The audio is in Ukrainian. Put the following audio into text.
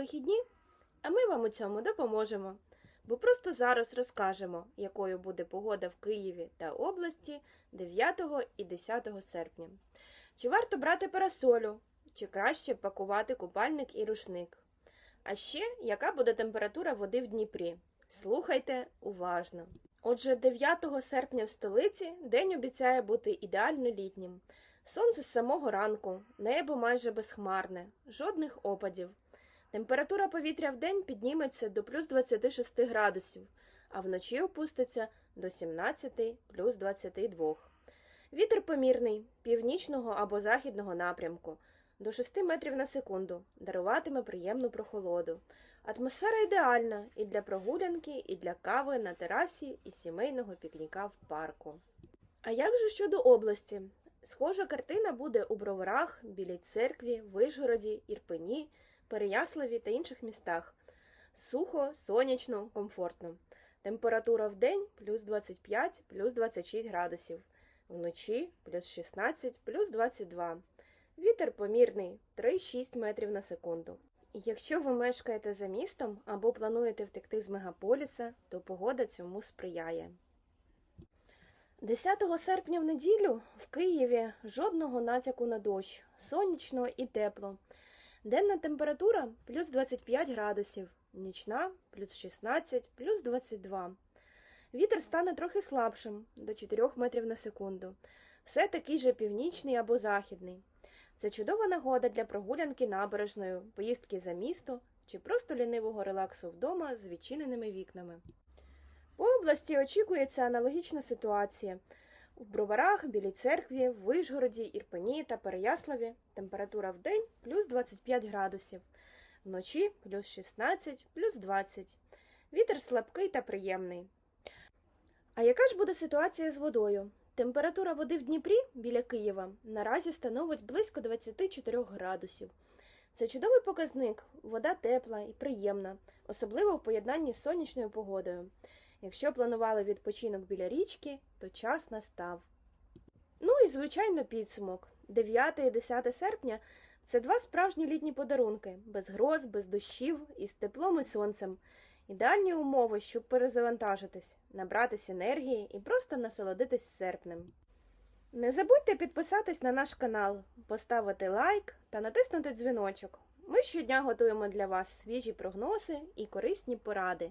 вихідні, а ми вам у цьому допоможемо. Бо просто зараз розкажемо, якою буде погода в Києві та області 9 і 10 серпня. Чи варто брати парасолю, чи краще пакувати купальник і рушник? А ще яка буде температура води в Дніпрі? Слухайте уважно. Отже, 9 серпня в столиці день обіцяє бути ідеально літнім. Сонце з самого ранку, небо майже безхмарне, жодних опадів. Температура повітря в день підніметься до плюс 26 градусів, а вночі опуститься до 17 плюс 22. Вітер помірний, північного або західного напрямку, до 6 метрів на секунду, даруватиме приємну прохолоду. Атмосфера ідеальна і для прогулянки, і для кави на терасі, і сімейного пікніка в парку. А як же щодо області? Схожа картина буде у Броварах, Білій церкві, Вишгороді, Ірпені, Переяславі та інших містах. Сухо, сонячно, комфортно. Температура в день плюс 25, плюс 26 градусів. Вночі плюс 16, плюс 22. Вітер помірний 3-6 метрів на секунду. Якщо ви мешкаєте за містом або плануєте втекти з мегаполіса, то погода цьому сприяє. 10 серпня в неділю в Києві жодного натяку на дощ, сонячно і тепло. Денна температура плюс 25 градусів, нічна плюс 16, плюс 22. Вітер стане трохи слабшим до 4 метрів на секунду. Все такий же північний або західний. Це чудова нагода для прогулянки набережною, поїздки за місто чи просто лінивого релаксу вдома з відчиненими вікнами. По області очікується аналогічна ситуація. В Броварах, Білій церкві, в Вишгороді, Ірпені та Переяславі температура в день плюс 25 градусів, вночі плюс 16, плюс 20. Вітер слабкий та приємний. А яка ж буде ситуація з водою? Температура води в Дніпрі біля Києва наразі становить близько 24 градусів. Це чудовий показник, вода тепла і приємна, особливо в поєднанні з сонячною погодою. Якщо планували відпочинок біля річки, то час настав. Ну і звичайно підсумок. 9 і 10 серпня це два справжні літні подарунки, без гроз, без дощів і з теплом і сонцем. Ідеальні умови, щоб перезавантажитись, набратись енергії і просто насолодитись серпнем. Не забудьте підписатись на наш канал, поставити лайк та натиснути дзвіночок. Ми щодня готуємо для вас свіжі прогнози і корисні поради.